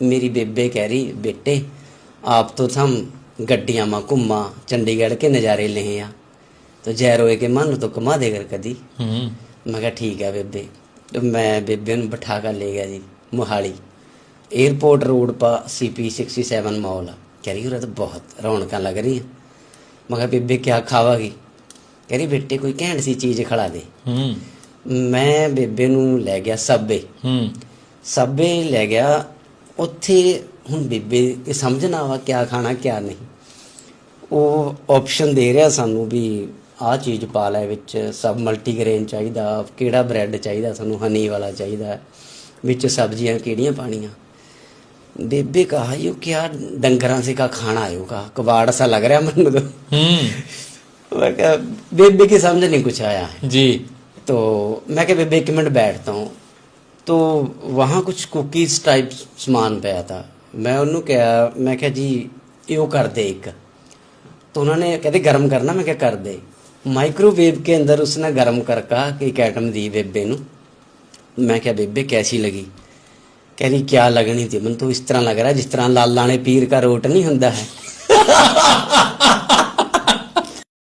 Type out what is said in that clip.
मेरी बेबे कह रही बेटे आप तो थम गड्डियाँ माँ घुमा चंडीगढ़ के नज़ारे ले यहाँ तो जैरोए के मन तो घुमा देकर कदी मैं कहा ठीक है बेबे तो मैं बेबे ਨੂੰ ਬਿਠਾ ਕੇ ਲੈ ਗਿਆ ਜੀ ਮੁਹਾਲੀ। 에어ਪੋਰਟ ਰੋਡ ਪਾ ਸੀਪੀ 67 ਮੌਲ ਕਹਿ ਰਹੀ ਉਹ ਬਹੁਤ ਰੌਣਕਾਂ ਲੱਗ ਰਹੀ ਰਹੀਆਂ। ਮੈਂ ਕਿਹਾ ਬੇਬੇ ਕੀ ਖਾਵਾਗੀ? ਕਹਿ ਰਹੀ ਬੇਟੇ ਕੋਈ ਘੈਂਟ ਸੀ ਚੀਜ਼ ਖਿਲਾ ਦੇ। ਮੈਂ ਬੇਬੇ ਨੂੰ ਲੈ ਗਿਆ ਸਬੇ ਸਾਬੇ ਲੈ ਗਿਆ ਉੱਥੇ ਹੁਣ ਬੇਬੇ ਇਹ ਸਮਝਣਾ ਵਾ ਕਿਆ ਖਾਣਾ ਕਿਆ ਨਹੀਂ ਉਹ ਆਪਸ਼ਨ ਦੇ ਰਿਹਾ ਸਾਨੂੰ ਵੀ ਆਹ ਚੀਜ਼ ਪਾ ਲੈ ਵਿੱਚ ਸਬ ਮਲਟੀਗ੍ਰੇਨ ਚਾਹੀਦਾ ਕਿਹੜਾ ਬ੍ਰੈਡ ਚਾਹੀਦਾ ਸਾਨੂੰ ਹਨੀ ਵਾਲਾ ਚਾਹੀਦਾ ਵਿੱਚ ਸਬਜ਼ੀਆਂ ਕਿਹੜੀਆਂ ਪਾਣੀਆਂ ਬੇਬੇ ਕਹਾ ਯੋ ਕਿਆ ਡੰਗਰਾਂ ਸੇ ਕਾ ਖਾਣਾ ਆਇਓ ਕਾ ਕਬਾੜ ਸਾ ਲੱਗ ਰਿਹਾ ਮੈਨੂੰ ਤਾਂ ਹੂੰ मैं कहा बेबे की समझ नहीं कुछ आया है ਜੀ तो मैं क्या बेबे एक मिनट बैठता हूँ तो वहाँ कुछ कुकीज टाइप सामान पाया था मैं उन्होंने क्या मैं क्या जी यो कर दे एक तो उन्होंने कहते गर्म करना मैं क्या कर दे माइक्रोवेव के अंदर उसने गर्म करका एक आइटम दी बेबे नु मैं क्या बेबे कैसी लगी कह रही क्या लगनी थी मन तो इस तरह लग रहा है जिस तरह लाला ने पीर का रोट नहीं होता है